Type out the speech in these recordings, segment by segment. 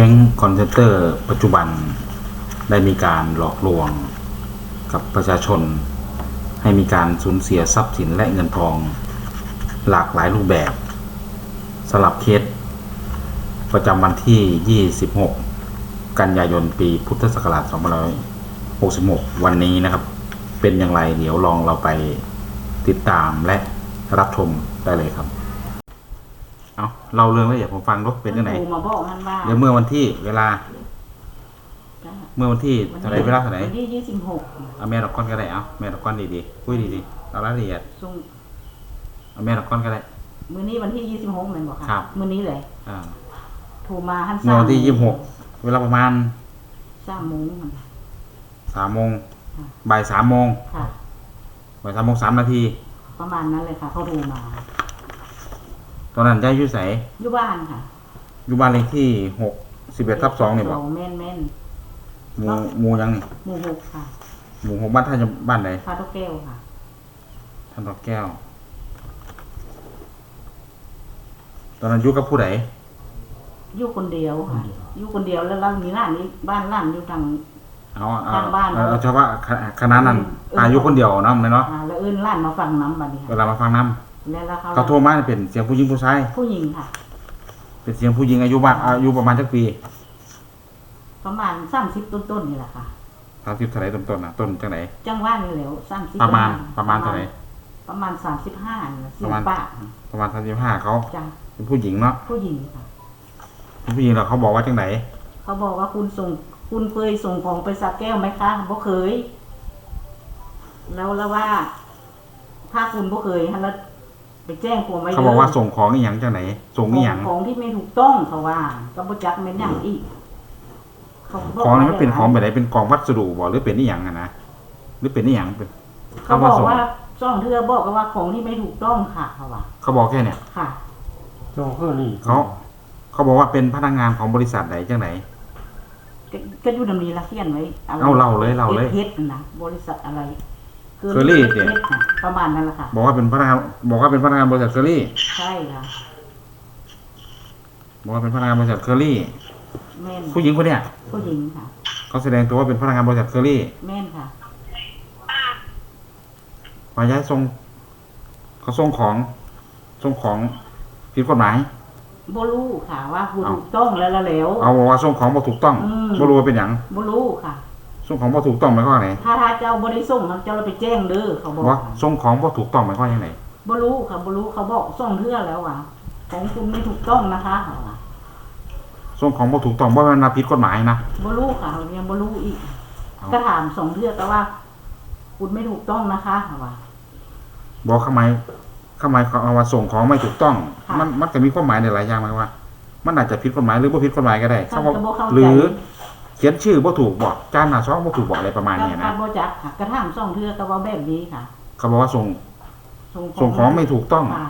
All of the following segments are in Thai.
แก๊งคอนเซนเตอร์ ปัจจุบันได้มีการหลอกลวงกับประชาชน ให้มีการสูญเสียทรัพย์สินและเงินทอง หลากหลายรูปแบบสลับเคสประจำวันที่ 26 กันยายนปีพุทธศักราช2566 วันนี้นะครับ เป็นอย่างไรเดี๋ยวลองเราไปติดตามและรับชมได้เลยครับ เอาเราเรื่องละเอียดผมฟังดูเป็นยังไงโทรมาบอกมันว่าเดี๋ยวเมื่อวันที่เวลาจ้ะเมื่อวันที่เท่าไหรเวลาเท่าไหรวันที่ยี่สิบหกเอาแม่ดอกก้อนก็ได้เอาแม่ดอกก้อนดีๆคุยดีๆเอารายละเอียดส่งเอาแม่ดอกก้อนก็ได้มื้อนี้วันที่ยี่สิบหกเหมือนบอกค่ะครับมื้อนี้เลยอ่าโทรมาหันเมื่อวันที่ยี่สิบหกเวลาประมาณสามโมงมันสามโมงค่ะบ่ายสามโมงค่ะบ่ายสามโมงสามนาทีประมาณนั้นเลยค่ะเขาโทรมา ตอนนั้นย้ายอยู่ไสอยู่บ้านค่ะอยู่บ้านเลขที่หกสิบเอ็ดทับสองนี่บอกแม่นแม่นหมู่หมู่ยังนี่หมู่หกค่ะหมู่หกบ้านท่านจะบ้านไหนพาตกแก้วค่ะท่านดอกแก้ว ตอนนั้นอยู่กับผู้ใดอยู่คนเดียวค่ะอยู่คนเดียวแล้วเรามีร้านนี้บ้านร้านอยู่ทางเอาเอาทางบ้านเอาเอาเฉพาะคณะนั้นเอออายุคนเดียวเนาะแม่เนาะอ่าแล้วเอิ้นร้านมาฟังน้ำบัดนี้เวค่ะลามาฟังน้ แล้วแล้วเขาำเขาโทรมาเป็นเสียงผู้หญิงผู้ชายผู้หญิงค่ะ เป็นเสียงผู้หญิงอายุบ้านอายุประมาณจักปีประมาณสามสิบต้นๆนี่แหละค่ะ สามสิบเท่าไหรต้นต้นๆนะต้นจังไหนจังหว่านี่แหล้วสามสิบประมาณประมาณเท่าไหร่ ประมาณสามสิบห้าเนี่ยปสิระบมาณปะประมาณสามสิบห้าเขาจ้ะเป็นผู้หญิงเนาะผู้หญิงค่ะ เป็นผู้หญิงแล้วเขาบอกว่าจังไหนเขาบอกว่าคุณส่งคุณเคยส่งของไปสักแก้วไหมคะบ่เคย แล้วแล้วว่า ถ้าคุณบ่เคยฮะแล้ว ไปแจ้งความไว้เขาบอกว่าส่งของอีหยังจังไหน ส่งอีหยังของที่ไม่ถูกต้องเขาว่า ก็บ่จักแม่นหยังอีกเขาบกของนี่มันเป็นว่าของแบบไหนเป็นกล่องวัสดุบ่หรือเป็นอีหยังอะนะหรือเป็นอีหยังเป็นเขาบอกส่งว่าซ่องเทือบอกว่าของที่ไม่ถูกต้องค่ะเขาว่า เขาบอกแค่เนี่ยค่ะโจ้คือนี่เขาเขาบอกว่าเป็นพนักงานของบริษัทไหนจังไหนก็ก็อยู่ดำนี้ละเขียนไว้ะไรเอาเล่าเลยเล่าเลยเฮ็ดๆนะบริษัทอะไร เคอรี่เนี่ยฮ็ดๆน่ะประมาณนั้นแหละค่ะ บอกว่าเป็นพนักงานบอกว่าเป็นพนักงานบริษัทเคอรี่ใช่ค่ะบอกว่าเป็นพนักงานบริษัทเคอรี่ แม่นผู้หญิงคนเนี้ยผู้หญิงค่ะ เขาแสดงตัวว่าเป็นพนักงานบริษัทเคอรี่แม่นค่ะ มาย้ายส่งเขาส่งของส่งของผิดกฎหมายบ่รู้ค่ะว่าผู้เอา ถูกต้องแล้วละแล้ว เอาบอกว่าส่งของบ่ถูกต้องอืม บ่รู้ว่าเป็นหยังบ่รู้ค่ะ ส่งของบ่ถูกต้องหมายความว่าไงถ้าถ้าเจ้าบ่ได้ส่งเจ้าเราไปแจ้งเด้อเขาบอกว่าส่งของบ่ถูกต้องหมายความว่ายังไงบ่รู้ค่ะบ่รู้เขาบอกส่งเทื่อแล้วว่าของคุณไม่ถูกต้องนะคะเขาว่าส่งของบ่ถูกต้องบ่แม่นว่าผิดกฎหมายนะบ่รู้ค่ะเขายังบ่รู้อีกเอาก็ถามสองเทื่อแต่ว่า คุณไม่ถูกต้องนะคะเขาว่าบอกทำไมทำไมเขาเอาว่าส่งของไม่ถูกต้องค่ะมันมันก็มีความหมายในหลายอย่างหมายว่า มันอาจจะผิดกฎหมายหรือบ่ผิดกฎหมายก็ได้ท่านเขาบอกก็บ่เข้าใจหรือ เขียนชื่อบ่ถูกบอกจานหน้าซองบ่ถูกบอกอะไรประมาณนี้ก็นะบ่จักค่ะกระถามสองเทื่อก็ว่าแบบนี้ค่ะ เขาบอกว่าส่งส่งของไม่ถูกต้อง ค่ะ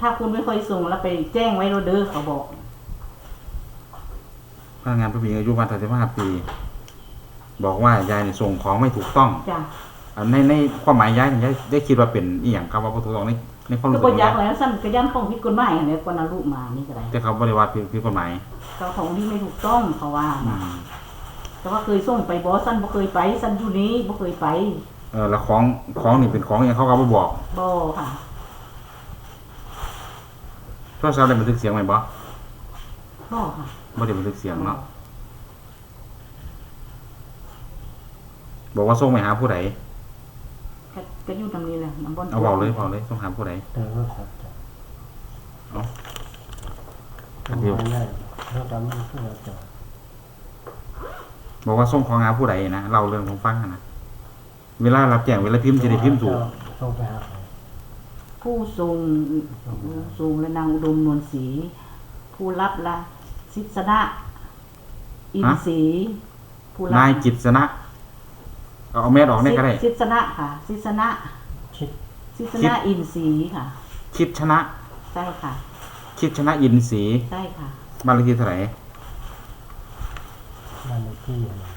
ถ้าคุณไม่เคยส่งแล้วไปแจ้งไว้โรเดอร์เขาบอกพนักงานผู้หญิงอายุประมาณ35ปี บอกว่ายายเนี่ยส่งของไม่ถูกต้องจ้ะอันในในความหมายยายเนี่ยยายได้คิดว่าเป็นอีหยังคำว่าบ่ถูกต้องในในความก็รู้สึกบ่ของยัยากยแล้วสั่นก็ยันของผิดกฎหมายอันนี้กว่านาลูกมานี่ก็ได้แต่เขาบ่ได้ว่าผิดผิดกฎหมายก็ของที่ไม่ถูกต้องเขาว่าอืนะม แต่ว่าเคยส่งไปบ่สั่นบ่เคยไปสั่นอยู่นี้บ่เคยไป เออแล้วของของนี่เป็นของอหยังเขาก็บ่บอกบ่ค่ะโทรศัพท์ได้บันทึกเสียงไหมบ่บ่ค่ะบ่ได้บันทึกเสียงเนาะบอกว่าส่งไปหาผู้ใดก็ก็อยู่ตรงนี้แหละน้ำบอนเอาเบาเลยเบาเลยส่งหาผู้ใดแต่ว่าสัตว์จะเอาทำไม่ได้ถ้าทำไม่ขึ้นแล้วจะ บอกว่าส่งของหาผู้ใดนะเล่าเรื่องผมฟังนะเวลารับแจ้งเวลาพิมพ์จะได้พิมพ์ถูกต้องไปหาใครผู้ทรงทรงและนางอุดมนวลศรีผู้รับละศิษนะอินทรีย์ผู้รับนายกิตสนะเอาเอาแม่ออกเนี่ยก็ได้ศิษนะค่ะศิษนะคิดศิษนะอินทรีย์ค่ะ คิดชนะ ใช่ค่ะ คิดชนะยินศรีใช่ค่ะบ้านเลขที่เท่าไหร่ บ้านเลขที่อะไร คื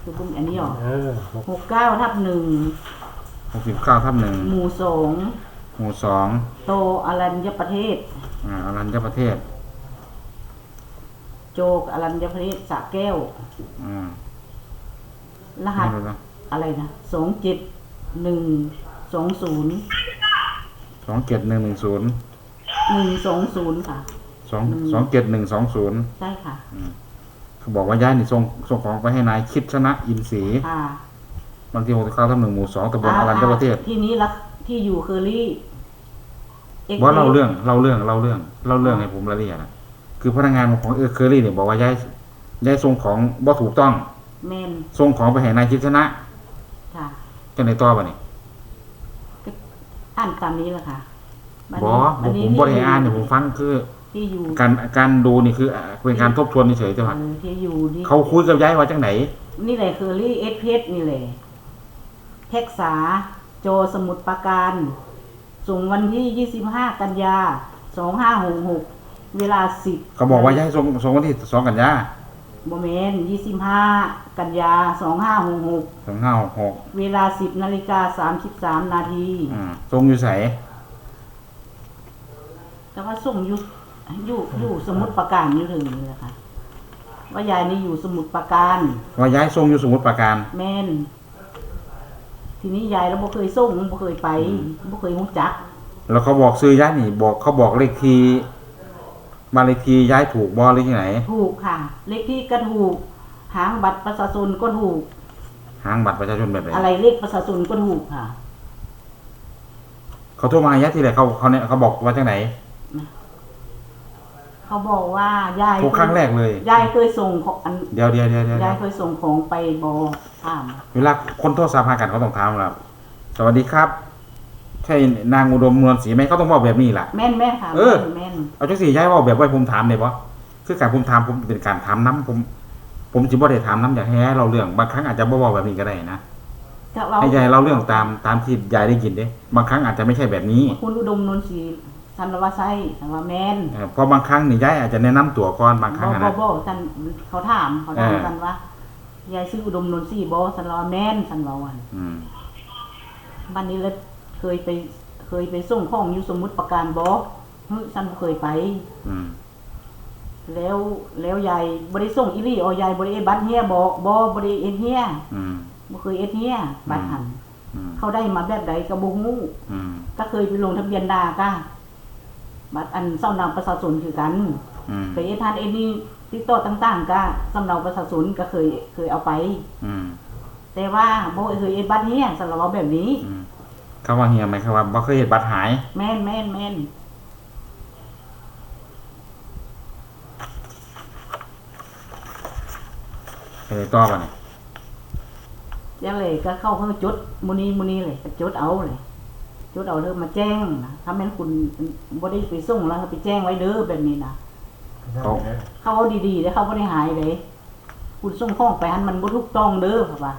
อบุ้งอันนี้หรอเออหกหกเก้าทับหนึ่งหกสิบเก้าทับหนึ่งหมู่สองหมู่สองโตอรัญญประเทศอ่าอรัญญประเทศ โจกอรัญญประเทศสระแก้วอืมรหัสไม่รู้นะอะไรนะสองเจ็ดหนึ่งสองศูนย์สองเจ็ดหนึ่งหนึ่งศูนย์หนึ่งสองศูนย์ค่ะสองสองเจ็ดหนึ่งสองศูนย์ใช่ค่ะ เขาบอกว่าย้ายนี่ส่งส่งของไปให้นายคิดชนะอินทรีย์ค่ะวันที่หกสิบเก้าทับหนึ่งหมู่สองตำบลอารัญญประเทศ ที่นี้ละที่อยู่เคอรี่เอ็กซ์ว่าเล่าเรื่องเล่าเรื่องเล่าเรื่องเล่าเรื่องให้ผมรายละเอียดนะคือพนักงานของเออเคอรี่เนี่ยบอกว่าย้ายย้ายส่งของบ่ถูกต้องแมนส่งของไปให้นายคิดชนะค่ะจะในต่อป่ะนี่อ่านตามนี้แหละค่ะบัดบนี้อบัดผมนี้ผมบริหารเนี่ยผมฟังคือ ที่อยู่การการดูนี่คืออะเป็นการทบทวนเฉยๆใช่ไหมเออที่อยู่ที่เขาคุยกับย้ายว่าจังไหน นี่แหละเคอรี่เอสเพชนี่แหละเท็กษาโจสมุทรปราการส่งวันที่ 25 กันยา 2566 เวลา 10เขาบอกว่าย้ายส่งส่งวันที่สองกันยาโมเมน25 กันยา 2566 สองห้าหกหกเวลา 10นาฬิกา33 นาทีอืมส่งอยู่ใส แต่ว่าส่งอยู่ อยู่อยู่สมุทรปราการอยู่ถึงนี่แหละค่ะ ว่ายายนี่อยู่สมุทรปราการว่าย้ายส่งอยู่สมุทรปราการแม่น ทีนี้ยายเราบ่เคยส่งบ่เคยไปบ่เคยรู้จัก แล้วเขาบอกซื้อย้ายนี่บอกเขาบอกเลขที่บ้านเลขที่ย้ายถูกบอหรือที่ไหน ถูกค่ะ เลขที่ก็ถูก หางบัตรประชาชนก็ถูก หางบัตรประชาชนแบบไหนอะไรเลขประชาชนก็ถูกค่ะ เขาโทรมาย้ายที่ไหนเขาเขาเนี่ยเขาบอกว่าจังไหน เขาบอกว่ายายทุกครั้งแรกเลยยายเคยส่งของอันเดี๋ยวเดี๋ยวเดี๋ยวเดี๋ยวยายเคยส่งของไปบอถามเวลาคนโทรศัพท์หากันเขาต้องถามครับ สวัสดีครับ ใช่นางอุดมนวลศรีไหมเขาต้องบอกแบบนี้แหละแม่นแม่นค่ะเออแม่นแม่นเอาจังสี่ย้ายว่าแบบไว้ผมถามเลยปะคือการผมถามผมเป็นการถามน้ำผม ผมจิบ่ได้ถามน้ำอยากให้เราเรื่องบางครั้งอาจจะบ่บอกแบบนี้ก็ได้นะถ้าเราให้ยายเล่าเรื่องตามตามที่ยายได้ยินเด้บางครั้งอาจจะไม่ใช่แบบนี้ คุณอุดมนนทรี สันว่าไซสันว่าแม่นเออเพราะบางครั้งนี่ยายอาจจะแนะนำตัวก่อนบางคบรั้งออะบอนะบอสันเขาถามเขาถามเออกันว่ายายซื้ออุดมนนทรีบอสันว่าแม่นสันว่าวันอืมบ้านนี้แล้วเคยไป เคยไปส่งของอยู่สมุทรปราการบอเฮ้ยฉันบ่เคยไปอืมแล้วแล้วยายบ่ได้ส่งอีหลี่อ๋อยายบ่ได้เอ็ดบัตรเฮียบ่บ่บ่ได้เอ็ดเฮียอืมบ่เคยเอ็ดเฮียบัตรหันอืมเขาได้มาแบบใดก็บ่ฮู้อืมก็เคยไปลงทะเบียนดากะ บัตรอันเจ้านามประชาชนคือกันอืมไปเอ็ดทานเอ็ดนี่ติดต่อต่างๆก็สำเนาประชาชนก็เคยเคยเอาไป อืมแต่ว่าบ่เคยเอ็ดบัตรเฮียสำหรับว่าแบบนี้อืมคำว่าเฮียไหมคำว่าบ่เคยเห็นบัตรหาย แม่นแม่นแม่นไปเลยต่อป่ะเนี่ยยังเลยก็เข้าเพิ่งจุดมุนีมุนีเลยก็จุดเอาเลย จุดเอาเธอมาแจ้งนะถ้าแม่นคุณบ่ได้ไปส่งแล้วก็ไปแจ้งไว้เด้อแบบนี้นะเขาเขาเอาดีๆแล้วเขาบ่ได้หายเลยคุณส่งข้องไปหันมันบ่ถูกต้องเด้อค่ะว่า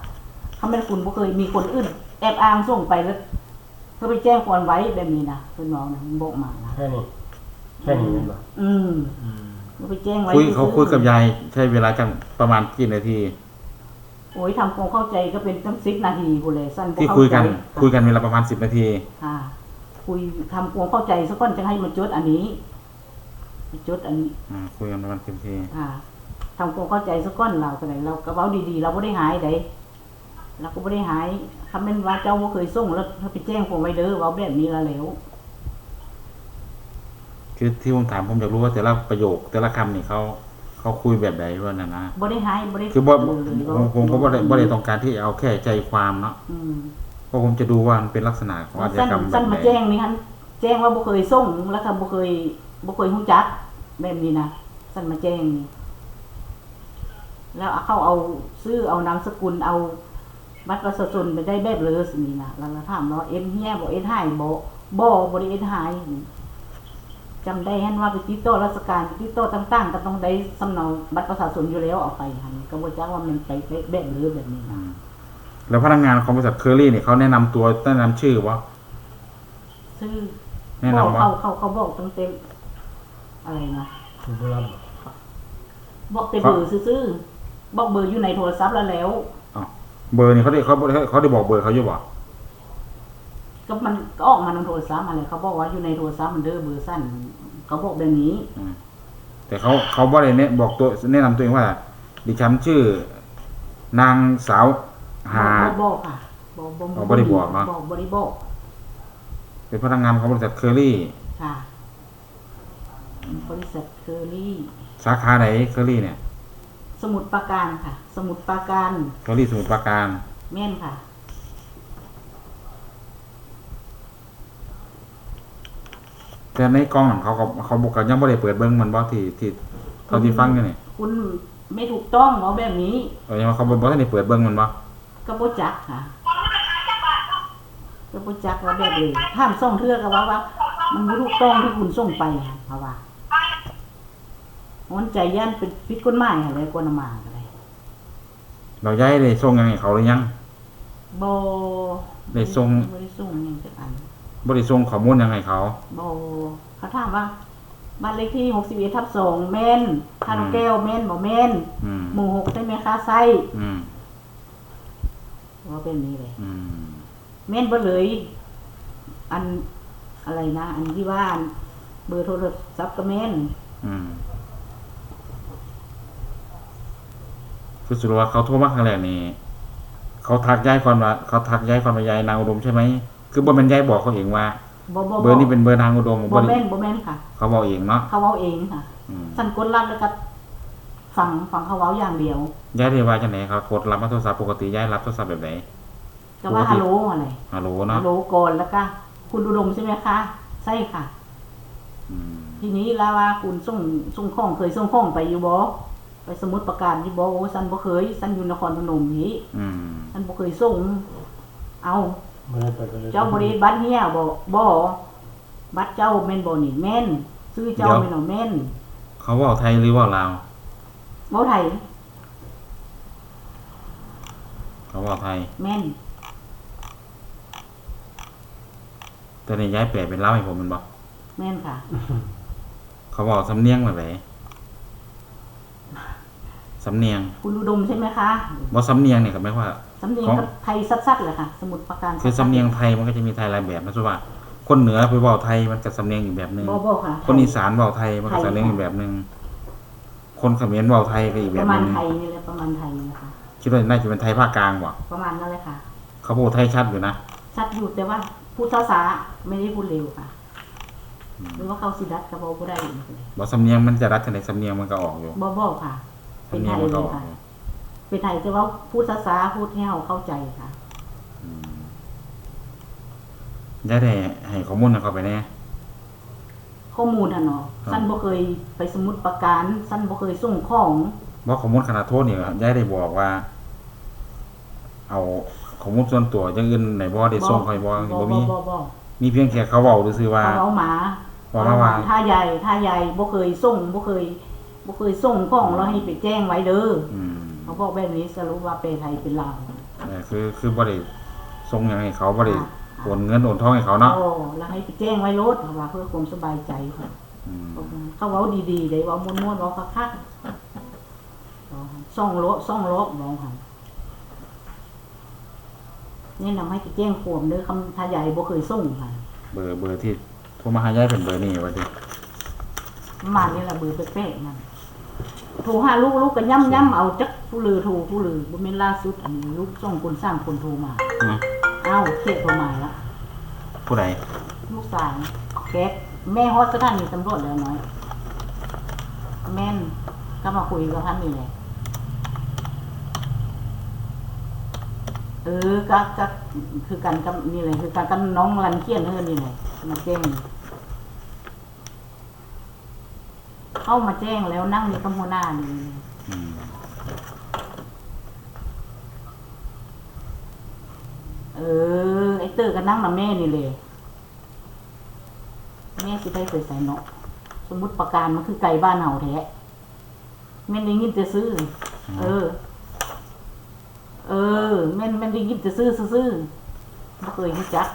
ถ้าแม่นคุณบ่เคยมีคนอื่น แอบอ้างส่งไปแล้วเพื่อไปแจ้งความไว้แบบนี้นะเพิ่นบอกนะบอกมานะแค่นี้แค่นี้เองเหรออืมก็ไปแจ้งไว้คุยเขาซื่อๆคุยกับยายใช้เวลาจังประมาณกี่นาที โอ้ยทำความเข้าใจก็เป็นตั้ง10นาทีพุ่นเลยสั้นบ่ที่เข้าคุยกันใจคุยกันเวลาประมาณสิบนาทีค่ะคุยทำความเข้าใจสักก่อนจะให้มันจดอันนี้จดอันนี้อืมคุยกันประมาณสิบนาทีค่ะทำความเข้าใจสักก่อนเราก็ไหนเรากระเป๋าดีๆ เราไม่ได้หายใดเราก็ไม่ได้หายคำเป็นว่าเจ้าบ่เคยส่งแล้วถ้าไปแจ้งผมไว้เด้อว่าแบบนี้ละแล้วคือที่ผมถามผมอยากรู้ว่าแต่ละประโยคแต่ละคำนี่เขา เขาคุยแบบไหนว่านั่นนะบ่ได้หายบ่ได้คือบ่เลยผมผมก็บ่ได้บ่ได้ต้องการที่เอาแค่ใจความเนาะอืมเพราะผมจะดูว่ามันเป็นลักษณะของอาชญาสั้นกรรมแบสั้นบไหนมาแจ้งนี่ฮันแจ้งว่าบ่เคยส่งแล้วก็บ่เคยบ่เคยฮู้จักแบบนี้นะสั้นมาแจ้งนี่แล้วเอาเข้าเอาซื้อเอานามสกุลเอาบัตรประชาชนไปได้แบบเลยสินี่นะแล้วเราถามว่าเอ็นเฮียบ่เอ็นหายบ่บ่บ่ได้เอ็นหาย จำได้ฮันว่าไปติดต่อราชการไปติดต่อต่างๆก็ต้องได้สำเนาบัตรประชาชนอยู่แล้วเอาไปหันก็บ่จักว่ามันไปแบบเลยแบบนี้อืนะมแล้วพนักงานของบริษัทเคอรี่เนี่ยเขาแนะนำตัวแนะนำชื่อว่าซื้อแนะนำว่าเขาเขาเขาบอกตั้งเต็มอะไรนะคุณผู้รับบอกแต่เบอร์ซื่อๆบอกเบอร์อยู่ในโทรศัพท์แล้วแล้วเบอร์นี่เขาได้เขาเขาได้บอกเบอร์เขาอยู่บ่ก็มันก็ออกมาในโทรศัพท์มาเลยเขาบอกว่าอยู่ในโทรศัพท์มันเด้อเบอร์สั้น เขาบอกแบบนี้อืมแต่เขาเขาบ่ได้แนะบอกตัวแนะนำตัวเองว่า ดิฉันชื่อ นางสาวหาบ่บอกค่ะบ่บ่อ๋อบ่ได้บอกเนาะบอกบ่ได้บอกเป็นพนักงานของบริษัทเคอรี่ค่ะบริษัทเคอรี่ สาขาไหนเคอรี่เนี่ย สมุทรปราการค่ะ สมุทรปราการเคอรี่สมุทรปราการ แม่นค่ะ แต่ในกล้องนั่นเขาก็เขาบอกกันยังบ่ได้เปิดเบิ้งมันบ่ที่ที่เท่าที่ฟังอยู่นี่คุณไม่ถูกต้องเนาะแบบนี้เออยังว่าเขาบ่บ่ทันได้เปิดเบิ้งมันบ่ก็บ่จักค่ะก็บ่จักว่าแบบเลยถามส่งเทื่อก็ว่าว่า มันบ่ถูกต้องที่คุณส่งไปค่ะเพราะว่ามันใจย่านเป็นผิดกฎหมายอะไรกวนมาอะไรเราย้ายได้ส่งยังให้เขาหรือยังบ่ได้ส่งบ่ได้ส่งหยังจักอัน บ่ได้ส่งข้อมูลยังให้เขาบเขาถามว่าบ้านเลขที่หกสิบเอ็ดทับสองแม่นท่านแก้วแม่นบ่แม่นอืมหมู่หกใช่ไหมคะไส้อืมว่าเป็นนี้เลยอืมแม่นบ่เลย อันอะไรนะ อันที่ว่าอันเบอร์โทรศัพท์ก็แม่นอืมคือสรุปว่าเขาโทรมาครั้งแรกนี่เขาทักย้ายก่อนว่าเขาทักย้ายก่อนว่ายายนางอุดมใช่ไหม คือบ่แม่นยายบอกเขาเองว่า บ่บ่เบอร์นี้เป็นเบอร์นางอุดมบ่ได้แม่นบ่แม่นค่ะ เขาบอกเองเนาะเขาเว้าเองค่ะอืมสั่นกดรับแล้วก็ฟังฟังเขาเว้าอย่างเดียวย้ายได้ว่าจังไหนครับกดรับมาโทรศัพท์ปกติย้ายรับโทรศัพท์แบบไหนก็ว่าปกติฮัลโหลอะไรฮัลโหลฮัเนาะลโหลก่อนแล้วก็คุณอุดมใช่ไหมคะใช่ค่ะอืมทีนี้แล้วว่าคุณส่งส่งของเคยส่งของไปอยู่บ่ไปสมุดประการอยู่บ่โอ้ฉันบ่เคยฉันอยู่นครพนมนี้อืมฉันบ่เคยส่ง เอาไม่ได้ไปกัน เลยเจ้าบ่ได้บัตรเฮียบ่บ่บัตรเจ้าแม่นบ่นี่แม่นซื้อเจ้าแม่นบ่แม่นเขาเว่าไทยหรือเว่าลาวบ่ไทยเขาเว่าไทยแม่นแต่ในย้ายแปลเป็นลาวให้ผมแมันบอกแม่นค่ะ เขาเว่าสำเนียงแบบไหน สำเนียง คุณอุดมใช่ไหมคะว่าสำเนียงเนี่ยก็ไม่ว่า สำเนียงของก็ไทยซัดๆเลยค่ะ สมุดประการคือสำเนียงไทยมันก็จะมีไทยหลายแบบนะสุว่าคนเหนือไปเว่าไทยมันก็สำเนียงอีกแบบหนึ่งบ่บ่ค่ะคนอีสานเว่าไทยมันก็สำเนียงอีกแบบหนึ่งคนเขมรเว่าไทยก็อีกปแบบระหมาณนึ่งไทยนี่แหละประมาณไทยนี่นะคะคิดว่าน่าจะเป็นไทยภาคกลางว่ะประมาณนั้นเลยค่ะ เขาพูดไทยชัดอยู่นะชัดอยู่แต่ว่าพูดช้าๆไม่ได้พูดเร็วค่ะหรือว่าเขาสิดัดกับบ่ได้อีกเลยบอกสำเนียงมันจะรัดกันในสำเนียงมันก็ออกอยู่บ่บ่ค่ะ เป็นสำเนีไทยงยมันเลก็อยอกค่ะอยู่เป็นไทยแต่ว่าพูดช้าๆพูดให้เราเข้าใจค่ะอืมย้ายได้ให้ข้อมูลให้เขาไปแน่ข้อมูลอะเนาะครับสั้นบ่เคยไปสมุดประการสั้นบ่เคยส่งของว่าข้อมูลขนาดโทษเนี่ยย้ายได้บอกว่า เอาข้อมูลส่วนตัวอย่างอื่นไหนบ่ได้ส่งให้บ่บ่บ่บ่มีบ่บ่มีเพียงแค่เขาเว้าซื่อๆว่าเขาเอาหมาว่ามาว่าท่าใหญ่ท่าใหญ่บ่เคยส่งบ่เคย บ่เคยส่งของแล้วให้ไปแจ้งไว้เด้ออืมเขาบอกแบบนี้สรุปว่าเป็นไทยเป็นลาวเออคือคือบ่ได้ส่งหยังให้เขาบ่ได้ค่ะโอนเงินโอนทองให้เขาเนาะโอ้แล้วให้ไปแจ้งไว้รถเพราะว่าเพื่อความสบายใจค่ะ อืมเขาเว้าดีๆได้เว้าม่วนๆเว้าคักๆส่องโลส่องโลมองหันแนะนำให้ไปแจ้งความเด้อคำท่าใหญ่บ่เคยส่งค่ะเบอร์เบอร์ที่โทรมาหาย้ายเป็นเบอร์นี้ว่าสิประมาณนี้ละเบอร์แป๊กๆนั่น โทรหาลูกลูกก็ย่ำย่ำเอาจักผู้ลือโทรผู้ลือบ่แม่นล่าสุดอันนี้ลูกส่งคนสร้างคนโทรมาอืมอ้าวเขตโทรมาละผู้ใดลูกสาวแก๊กแม่ฮอดสถานีตำรวจแล้วน้อย แม่นก็มาคุยกับท่านนี่แหละเออก็ก็คือกันกับนี่เลยคือการกับน้องรันเคียนเฮือนนี่แหละมาแจ้ง เข้ามาแจ้งแล้วนั่งอยู่กับหัวหน้านี่อืมเออ ไอ้เตอร์ก็นั่งนำแม่นี่เลย แม่สิได้ไปใส่เนาะสมมุติประการมันคือไก่บ้านเฮาแท้แม่นได้ยินแต่ซื้อ เออ เออแม่นแม่นได้ยินแต่ซื้อซื้อๆบ่เคยรู้จัก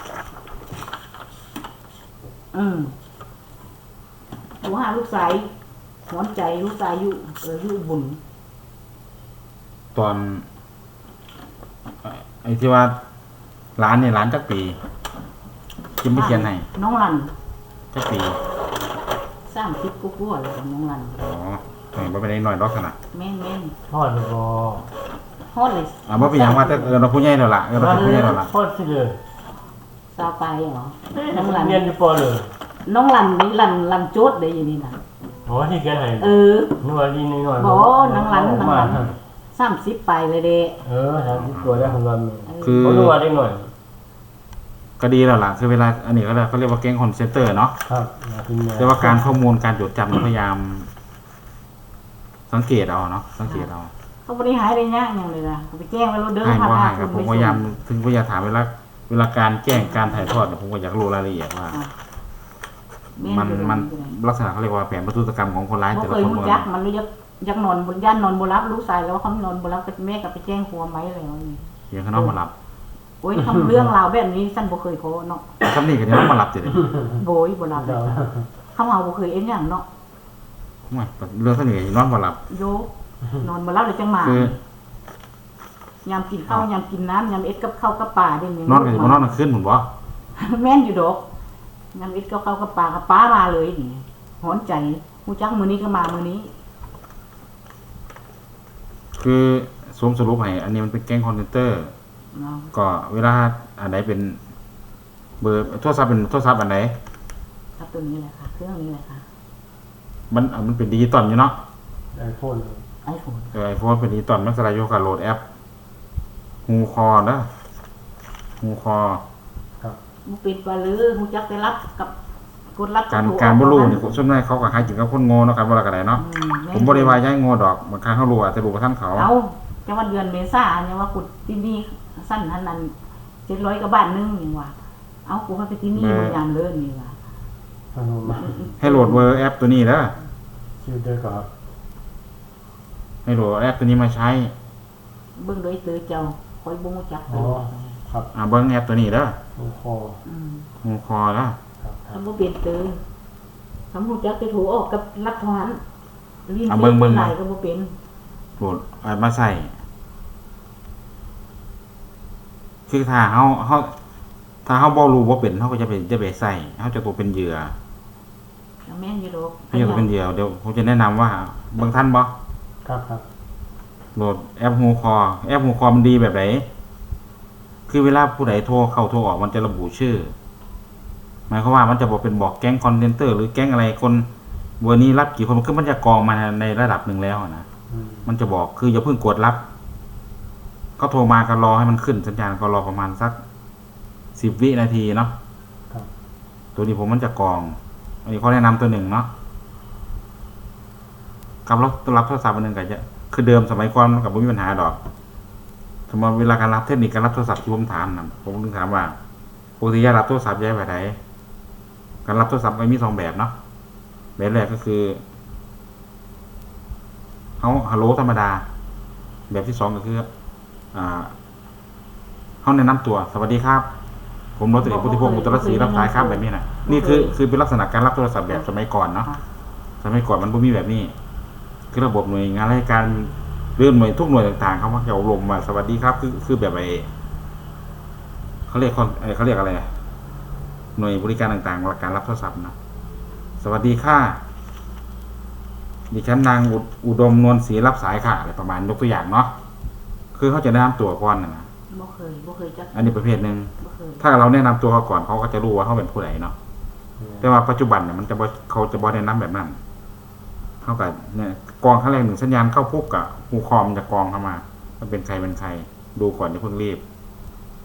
อืมหัวหาลูกสาย หอนใจลูกสายอยู่เอออยู่อุบุญ ตอนไอ้ไอ้ที่ว่าร้านเนี่ยร้านจักปีคิมไม่เขียนให้น้องรันจักปีสร้างคลิปกู้ๆเลยกับน้องรันอ๋อบ่เป็นเด็กน้อยดอกขนาดแม่นแม่นทอดแล้วก็ฮอดเลยอ่าบ่เป็นหยังว่าแต่เออเราผู้ใหญ่แล้วล่ะเออเราผู้ใหญ่แล้วล่ะทอดสิเลยซาไปเหรอน้องหลันเรียนอยู่ปอเลยน้องหลันนี่หลันหลันโจดได้อยู่นี่น่ะ โอ้ที่แกให้เออนึกว่าดีนิดหน่อยบ่นางหลันนางหลัน30ไปเลยเด้เออทำที่ตัวได้ของเราคือเขาดูว่าได้หน่อยก็ดีแล้วล่ะคือเวลาอันนี้ก็เรียกเขาเรียกว่าแก๊งคอนเซนเตอร์เนาะครับมาที่นี่แต่ว่าการข้อมูลการจดจำเนี่ยพยายาม สังเกตเอาเนาะสังเกตเอาเขาบ่ได้หายได้ยากหยังเลยนะเขาไปแจ้งไว้แล้วเด้อให้พาบ่พาให้ครับผมพยายามถึงพยายามถามเวลาเวลาการแจ้งการถ่ายทอดเนี่ยผมก็อยากรู้รายละเอียดว่า มันมัน ลักษณะเขาเรียกว่าแผนประทุษกรรมของคนร้ายบ่แต่เคละยคนรู้บ่จักมันรู้จักอยักนอนบนย่านนอนบ่รับรู้สายแล้วว่าเขานอนบ่รับก็แม่ก็ไปแจ้งหัวไหมแล้วนี่เดี๋ยวเขาน้องมารับโอ้ยทำเรื่องราวแบบนี้ฉันบ่เคยโพเนาะคำนี้ก็จะน้องมารับจิเลยโบยบ่รับเลยเขาเฮาบ่เคยเอ็นหยังเนาะไม่เรื่องเสน่ห์น้องมารับ โยนอนบ่รับเลยจังหมาคือยามกินข้าวยามกินน้ำยามเอ็ดกับข้าวกับปลาได้นี่นอนกันบ่นอนกลางคืนผมบ่แม่นอยู่ดอกยามเอ็ดกับข้าวกับปลากับปลามาเลยนี่ หอนใจฮู้จักมื้อนี้ก็มามื้อนี้ คือสวมสรุปให้อันนี้มันเป็นแก๊งคอนเทนเตอร์เนาะก็เวลาอันไหนเป็น เบอร์โทรศัพท์เป็นโทรศัพท์อันไหนครับตัวนี้แหละค่ะเครื่องนี้แหละค่ะ มันอะมันเป็นดิจิตอลอยู่เนาะไอโฟน iPhone เออไอโฟนเป็นดิจิตอลมันสลายโยกับโหลดแอปฮูคอนะฮูคอบ่เป็นว่าหรือฮู้จักได้รับกับ กดรับการโทการบ่รู้ออกนี่ส่วนใหญ่เขาก็หากินกับคนโง่เนาะครับบ่ละก็ได้เนาะอืแผมบ่ได้ว่าย้ายโง่ดอกบางครั้งเขารู้อาจจะรู้กับท่านเขาเอาจังว่าเดือนเมษาเนี่ยว่ากูที่นี่สั้นนั้นนั้น700กว่าบาทนึงนี่ว่าเอากูให้ไปที่นี่บ่ยามเลยนี่ว่ามาให้โหลดเวอร์แอปตัวนี้เด้อชื่อเดียวกับให้โหลดแอปตัวนี้มาใช้ เบิ่งโดยเตอเจ้าคอยบ่รู้จักอ๋อครับอ่าเบิ่งแอปตัวนี้เด้อโอ้คออืมฮูคอเด้อครับครั ทำบบ่เป็นเตอทำฮู้จักไปถูออกกับรัฐทหารลิ้นเอาเบิ่งเบิ่ง ไหลก็บ่เป็นโหลดเอามาใส่ คือถ้าเฮาเฮาถ้าเฮาบ่รู้บ่เป็นเฮาก็จะไปจะไปใส่เฮาจะตกเป็นเหยื่อแม่นอยู่ดอกเฮาจะตกเป็นเหยื่อเดี๋ยวผมจะแนะนำว่าเบิ่งท่านบ่ครับครับโหลดแอปฮูคอแอปฮูคอมันดีแบบไหนคือเวลาผู้ใดโทรเข้าโทรออกมันจะระบุชื่อ หมายความว่ามันจะบอกเป็นบอกแก๊งคอนเทนเตอร์หรือแก๊งอะไรคนเบอร์นี้รับกี่คนคือมันจะกรองมาในระดับหนึ่งแล้วนะอืมมันจะบอกคืออย่าเพิ่งกดรับ ก็โทรมาก็รอให้มันขึ้นสัญญาณก็รอประมาณสักสิบวินาทีเนาะครับตัวนี้ผมมันจะกรอง อันนี้เขาแนะนำตัวหนึ่งเนาะกับรับรับโทรศัพท์อันหนึ่งก็จะคือเดิมสมัยก่อนมันกับไม่มีปัญหาดอกสมมติเวลาการรับเทคนิคการรับโทรศัพท์ที่ผมถามนะผมถึงถามว่าปกติยารับโทรศัพท์ย้ายแบบไหน การรับโทรศัพท์ก็มีสองแบบเนาะแบบแรกก็คือเขาฮัลโหลธรรมดา แบบที่สองก็คืออ่าเขาแนะนำตัว สวัสดีครับ ผมรถตัวเอกพุทธิพงศ์อุตรศรีรับสายครับแบบนี้นะนี่คือคือเป็นลักษณะการรับโทรศัพท์แบบสมัยก่อนเนาะค่ะสมัยก่อนมันบ่มีแบบนี้ คือระบบหน่วยงานราชการเรื่องหน่วยทุกหน่วยต่างๆเขามักจะอบรมมาสวัสดีครับ คือคือแบบไอ้เขาเรียกคอนเอ่อเขาเรียกอะไรอะ หน่วยบริการต่างๆการรับโทรศัพท์นะ สวัสดีค่ะ ดิฉันนางอุดอุดมนวลศรีรับสายค่ะอะไรประมาณยกตัวอย่างเนาะ คือเขาจะแนะนำตัวก่อนนะนะบ่เคยบ่เคยจักอันนี้ประเภทหนึ่ง บ่เคยถ้าเราแนะนำตัวเขาก่อนเขาก็จะรู้ว่าเขาเป็นผู้ใดเนาะ แต่ว่าปัจจุบันเนี่ยมันจะบ่เขาจะบอแนะนำแบบนั้นเท่ากับเนี่ยกองขั้นแรกหนึ่งสัญญาณเข้าพุกกับหูคอมจะกองเข้ามา มันเป็นใครเป็นใคร ดูก่อนอย่าเพิ่งรีบ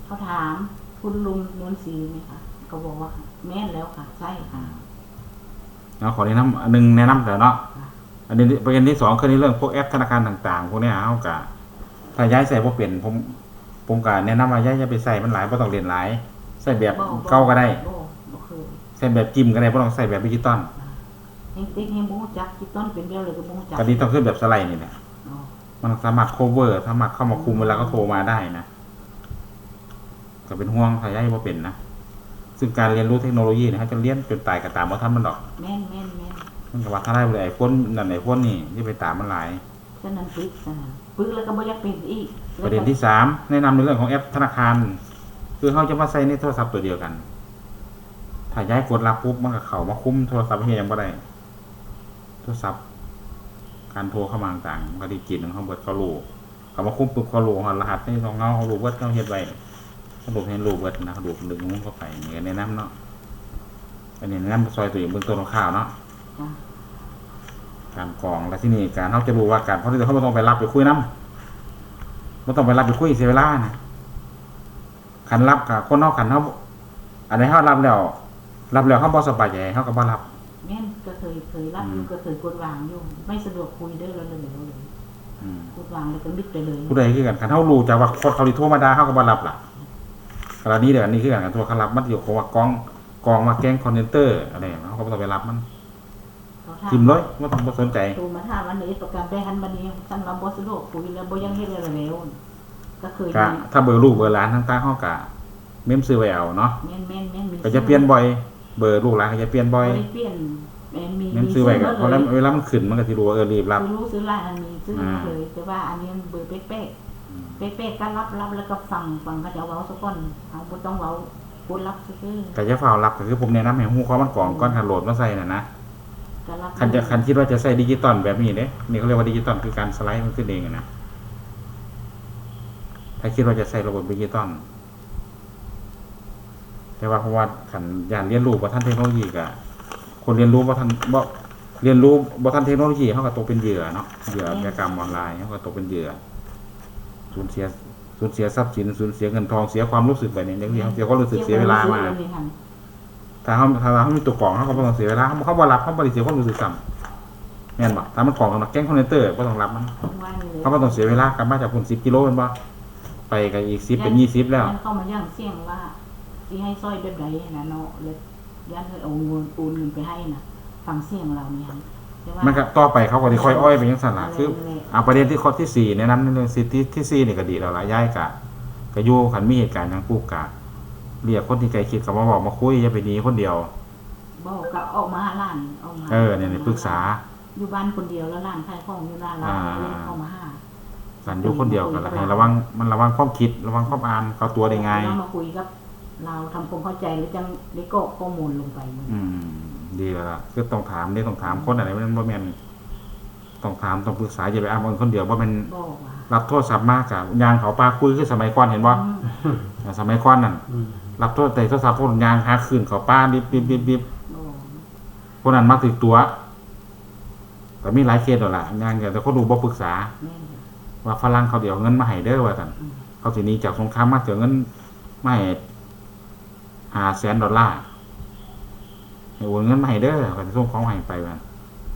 เขาถาม คุณลุงนวลศรีไหมคะ ก็บอกว่าแม่นแล้วค่ะใช่ค่ะแล้วขอแนะนำอันหนึงแนะนำแต่เนาะอันนี้ประเด็นที่สองคือในเรื่องพวกแอปธนาคารต่างๆพวกเนี้ยเท่ากับถ้าย้ายใส่พวกเปลี่ยนผมผมก็แนะนำว่าย้ายอย่าไปใส่มันหลายไม่ต้องเรียนหลายใส่แบบบ่บ่เก่าก็ได้บ่บ่เคยใส่แบบจิ้มก็ได้ไม่ต้องใส่แบบดิจิตอลเฮงติ๊กเฮงบ่รู้จักจิตต้นเป็นเดียวเลยก็บ่รู้จักตอนนี้ต้องขึ้นแบบสไลด์นี่แหละอ๋อมันสามารถ cover สามารถเข้ามาคุมเวลาเขาโทรมาได้นะก็เป็นห่วงขยายว่าเป็นนะ ซึ่งการเรียนรู้เทคโนโลยีเนะฮะจะเรียนจนตายก็ตามว่าท่านมันดอกแม่นแม่นแม่นมันก็ว่าถ้าได้เลยไอ้พวกนั่นไอ้พวกนี่ที่ไปตามมันหลายฉะนั้นปึกฉะนั้นปึกแล้วก็บ่อยากเป็นอีกประเด็นที่สามแนะนำในเรื่องของแอปธนาคาร คือเขาจะมาใส่ในโทรศัพท์ตัวเดียวกัน ถ้าย้ายกดรับปุ๊บมันก็เข้ามาคุ้มโทรศัพท์ให้ยังบ่ได้โทรศัพท์กการโทรเข้ามาต่างๆก็ดีจิตของเขาเบิดเขารู้เขามาคุ้มปุ๊บเขารู้เขารหัสให้เขาเงาเขารู้เบิดเขาเฮ็ดไว้ เขาดูให้รู้เบิดนะเขาดูดึงมุ้งเข้าไปนี่ก็แนะนำเนาะอันนี้แนะนำซอยตัวเองเบื้องต้นของข่าวเนาะจ้ะการกรองและที่นี่การเขาจะรู้ว่าการเพราะที่เขาไม่ต้องไปรับไปคุยน้ำไม่ต้องไปรับไปคุยเสียเวลานะขันรับกับคนนอกขันเขาอันไหนี้เขารับแล้วรับแล้วเขาบอสบายใจเขาก็บ่รับแม่นก็เคยเคยรับอยู่อืมก็เคยกดวางอยู่ไม่สะดวกคุยเด้อแล้วเลยเลยอืมกดวางแล้วก็มิดไปเลยผู้ใดคือกันขันเขารู้จากว่าคนเขาที่โทรมาด่าเขาก็บ่รับล่ะ กรณีเดี๋ยวอันนี้คือกันกันโทรเขารับมันอยู่กับว่ากองกองมาแกล้งคอนเทนเตอร์อะไรอย่างเงี้ยเขาก็บ่ต้องไปรับมันเขาถามทิมเลยไม่ต้องบ่สนใจโทรมาถามวันนี้ประกันได้หันบันนี้ฉันรับบ่สะดวกคุยแล้วบ่ยังเฮ็ดอะไรแล้วก็เคยก็มีถ้าเบอร์ลูกเบอร์หลานทั้งๆเขาก็เมมซื้อไว้เอาเนาะแม่นแม่นแม่นมีก็จะเปลี่ยนบ่อย เบอร์ลูกหลานก็จะเปลี่ยนบ่อยบ่ได้เปลี่ยนแม่นมีเมมซื้อไว้ก็หมดเพราะเลแล้วยเวลามันขึ้นมันก็สิรู้ว่าเออรีบรับซื้อรู้ซื้อหลายอันนี้ซื้อมาอ่าเลยแต่ว่าอันนี้มันเบอร์เป๊ะๆ เป๊ะๆก็รับรับแล้วก็ฟังฟังเขาจะเว้าซะก่อนเอาบ่ต้องเว้ากดรับซื่อแต่จะฝ่ารับก็คือผมแนะนำให้ฮู้ความมันกล่องก้อนคันโหลดมาใส่น่ะนะๆก็รับคันจะคันคิดว่าจะใส่ดิจิตอลแบบนี้เด้นี่เขาเรียกว่าดิจิตอลคือการสไลด์มันขึ้นเองอะนะถ้าคิดว่าจะใส่ระบบดิจิตอลแต่ว่าเพราะว่าขันยานเรียนรู้บ่ทันเทคโนโลยีกะคนเรียนรู้บ่ทันบ่เรียนรู้บ่ทันเทคโนโลยีเขาก็ตกเป็นเหยื่อเนาะเหยื่ออาชญากรรมออนไลน์เขาก็ตกเป็นเหยื่อ สูญเสียสูญเสียทรัพย์สินสูญเสียเงินทองเสียความรู้สึกไปเนี่ยอย่างที่เขาเสียความรู้สึกเสียเวลามาสียควรู้สึกเลยค่ะถ้าเขาถ้าเขามีตัวกรองเขาก็บ่ต้องเสียเวลาเขาเขาบ่รับเขาบ่ได้เสียความรู้สึกซ้ำแม่นบ่ถ้ามันกรองสำหรับแก๊งคอนเทนเตอร์บ่ต้องรับมันว่านี่เลยเขาบ่ต้องเสียเวลากลับมาจากพุ่น10กิโลแม่นบ่ไปก็อีก10เป็น20แล้วยันเข้ามาย่างเสี่ยงว่าที่ให้ซอยแบบใดนะเนาะเลยยันเลยเอาเงินโอนเงินไปให้นะฟังเสียงเราเนี่ยแต่ว่า มันก็ต่อไปเขาก็สิค่อยอ้อยไปจังซั่นล่ะคือเอาประเด็นที่ข้อที่4แนะนำในเรื่องสิทธิที่สี่นี่ก็ดีแล้วล่ะย้ายกะก็อยู่คันมีเหตุการณ์หยังปุ๊บกะเรียกคนที่ใกล้ชิดเข้ามาบอกมาคุยอย่าไปหนีคนเดียวบอกก็ออกมาหาหลานออกมาเออเนี่ยๆปรึกษา อยู่บ้านคนเดียวแล้วหลานขายของอยู่หน้าร้านอ่าเลยเข้ามาหาสันอยู่คนเดียวกันละให้ระวังมันระวังความคิดระวังความอ่านเข้าตัวได้ไงเรามาคุยกับ เราทำความเข้าใจแล้วจังได้กรอกข้อมูลลงไปอืม ดีแล้วล่ะคือต้องถามนี่ต้องถามคนอะไรมันบ่แม่นต้องถามต้องปรึกษาอย่าไปอ้างคนเดียวว่ามันบอกว่ารับโทรศัพท์มากกับยางเขาปลาคุยคือสมัยก่อนเห็นบ่อืมสมัยก่อนนั่นอืมรับโทรแต่โทรศัพท์โทรยางหาคืนเขาป้าบิบบิบบิบบิบบอกคนนั้นมาถึงตัวแต่มีหลายเคสแล้วล่ะยางแต่คนดูบ่ปรึกษาแม่นว่าฝรั่งเขาเดี๋ยวเงินมาให้เด้อว่าซั่นอืมเขาสิหนี้จากสงครามมาเสียเงินมาให้ห้าแสนดอลลาร์ให้ โอนเงินมาให้เด้อเขาจะส่งของมาให้ไปว่า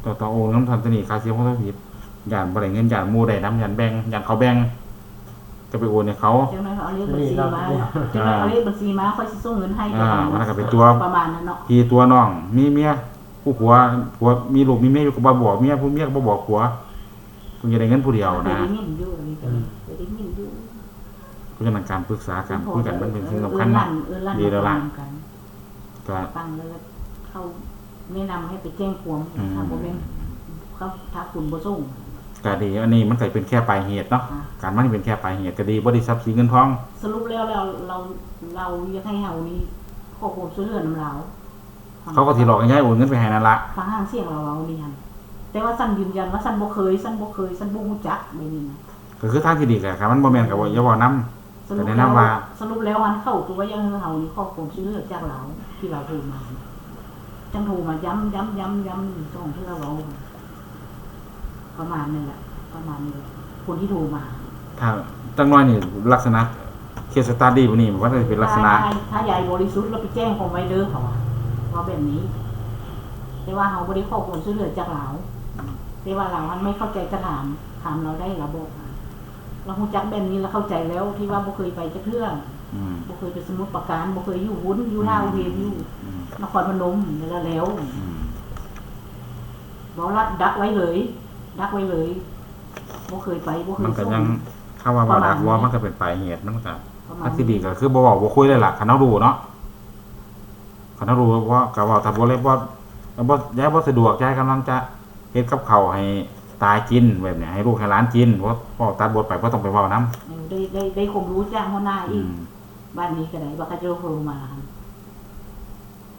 ต่อต่อโอนเงินทันตนีค่าเสียของเขาผิดยานบ่ได้เงินยานหมู่ได้น้ำยานแบ่งยานเขาแบ่งจะไปโอนให้เขาจังนั้นเอาเลขบัญชีมาจังนั้นเอาเลขบัญชีมาค่อยสิส่งเงินให้อ่ามันก็เป็นตัวประมาณนั้นเนาะพี่ตัวน้องมีเมียผู้ผัวผัวมีลูกมีเมียอยู่ก็บ่บอกเมียผู้เมียก็บ่บอกผัวเพิ่นจะได้เงินผู้เดียวเคยนะได้ยินอยู่อันนี้ก็เคยได้ยินอยู่เพราะฉะนั้นการปรึกษาการคุยกันมันเป็นสิ่งสำคัญเออนะลั่นเออลั่นดีแล้วล่ะฟังกันก็ฟังแล้ว เขาแนะนำให้ไปแจ้งความอืมถ้าบ่แม่นเขาถ้าคุณบ่ส่งก็ดีอันนี้มันก็เป็นแค่ปลายเหตุเนาะอ่าการมันเป็นแค่ปลายเหตุก็ดีบ่ได้ทรัพย์สินเงินทอง สรุปแล้วเราเราเราอยากให้เฮานี่ขอความช่วยเหลือนำเราเขาก็สิหลอกให้ย้ายโอนเงินไปให้นั่นละฟังทางเสียงเราเรานี่หั่นแต่ว่าสันยืนยันว่าสันบ่เคยสันบ่เคยสันบ่ฮู้จักไม่นี่นะก็คือทางที่ดีก็ครับมันบ่แม่นก็บ่อย่าเว้านำสรุปแต่แล้วแนะนำว่าสรุปแล้วมันเข้าตัวว่ายังเฮานี่ขอความช่วยเหลือจากเราที่เราโทรมา จังโทรมาย้ำย้ำย้ำย้ำอยู่ตรงที่เราเว้าประมาณนี้แหละประมาณนี้แหละคนที่โทรมาถ้าตั้งน้อยนี่ลักษณะเคสสตัดดี้พวกนี้มันก็จะเป็นลักษณะถ้าถ้ายายบริสุทธิ์เราไปแจ้งความไว้เด้อเขาว่าว่าแบบนี้ แต่ว่าเขาบริขอความช่วยเหลือจากเราแต่ว่าเรามันไม่เข้าใจก็ถามถามเราได้เราบอกมาเราคงจักแบบนี้เราเข้าใจแล้วที่ว่าบ่เคยไปจะเทื่ออืม บ่เคยไปสมุทรปราการบ่เคยอยู่วุ้นอยู่ท่าอุเทนอยู่อืมนครพนมนี่ละแล้วอืมบอกรัดดักไว้เลย ดักไว้เลยบ่เคยไปบ่เคยมันก็ส่ยังเข้าว่าบ่ดักประมาณนี้ว่ามันก็เป็นปลายเหตุมันก็ประมาอัณนที่ดีก็คือบ่บอกบ่คุยเลยล่ะคันเฮารู้เนาะคันเฮารู้ว่าก็เว้าถ้าบ่เลยบ่บ่ย้ายบ่สะดวกย้ายกำลังจะเฮ็ดกับข้าวให้ตายกินแบบเนี้ยให้ลูกให้หลานกินบ่บ่ตัดบทไปบ่ต้องไปเว้านํเออได้ได้ได้ความรู้จากหัวหน้าอือีกม บ้านนี้ก็ได้บักกะโจโทรมาครับ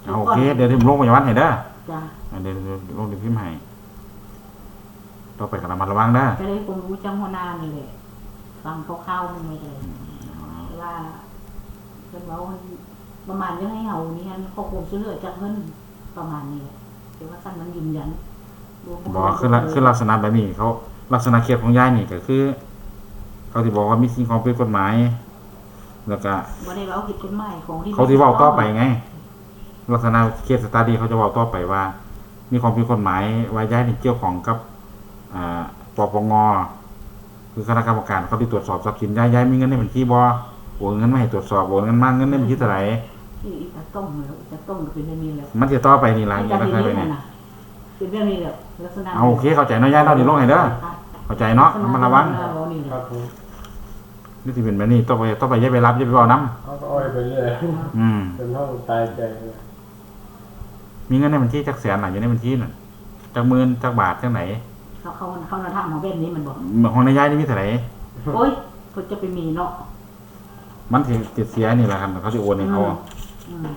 เอาโอเคเดี๋ยวผมลงไปวันให้เด้อจ้าอ่าเดี๋ยวเดี๋ยวลงในพิมพ์ให้ต่อไปก็ระมัดระวังเด้อก็ได้ความรู้จังหัวหน้านี่แหละฟังคร่าวๆมันไม่เลยว่าเพิ่นเว้ามันประมาณยังให้เฮานี่ฮันข้อความช่วยเหลือจากเพิ่นประมาณนี้แหละแต่ว่าท่านมันยืนยันรวมบอกว่าคือละคือลักษณะแบบนี้เขาลักษณะเคสของยายนี่ก็คือ เขาที่บอกว่ามีสิ่งของผิดกฎหมาย แล้วก็บ่ได้เว้าผิดกฎหมายของที่เขาที่เว้าต่อไปไง ลักษณะเคสสตาดีเขาจะเว้าต่อไปว่า มีของผิดกฎหมายว่ายายนี่เกี่ยวของกับอ่าปปงคือคณะกรรมการเขาที่ตรวจสอบทรัพย์สินยายยายมีเงินในบัญชีบ่โอนเงินมาให้ตรวจสอบโอนเงินมาเงินในบัญชีเท่าไหร่ที่อีตาต้มแล้วอีตาต้มก็เป็นแบบนี้แล้วมันจะต่อไปนี่ล่ะไอ้อย่าตาไปดีใช่ไปนี่นี่น่ะเป็นแบบนี้แล้วลักษณะเอาโอเคเข้าใจเนาะยายเนาะนี่ลงให้เด้อเข้าใจเนาะระมัดระวังนี่แหครัละบผม นี่สิเป็นแบบนี้ต้องไปต้องไปอย่าไปรับอย่าไปเว้านํเขาก็อ้อยไปเรื่อยอืมจนห้องตายใจเลยมีเงินในบัญชีจักแสนหลังอยู่ในบัญชีน่ะจักหมื่นจักบาทจักไหนเขาเขาเขาน่ะทำของแบบนี้มันบอกของนายยายนี่มีเท่าไหร่โอ้ยเขาจะไปมีเนาะมันสิติดเสียนี่แหละครับเขาสิโอนให้เขาอืม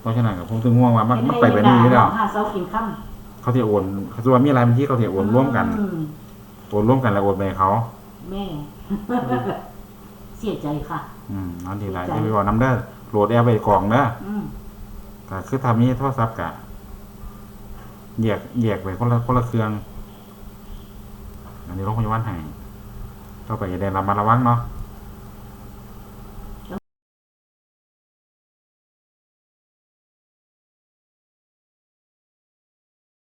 เพราะฉะนั้นก็ผมถึงห่วงว่ามันมันไปแบบนี้อยู่แล้วหาเสากินค่เขาสิโอนเขาสิว่ามีหลายบัญชีเขาสิำโอนร่วมกันอืมโอนร่วมกันแล้วโอนไปให้เขาแม่เสียใจค่ะ อืมนั่นดีหลายเข้าใจจะไปบอกน้ำเด้อโหลดแอปไปกล่องเด้ออืมก็คือทำนี้โทรศัพท์กะแยกแยกไปคนละคนละเครื่อง อันนี้โรงพยาบาลให้ต่อไปอย่าได้ระมัดระวังเนาะ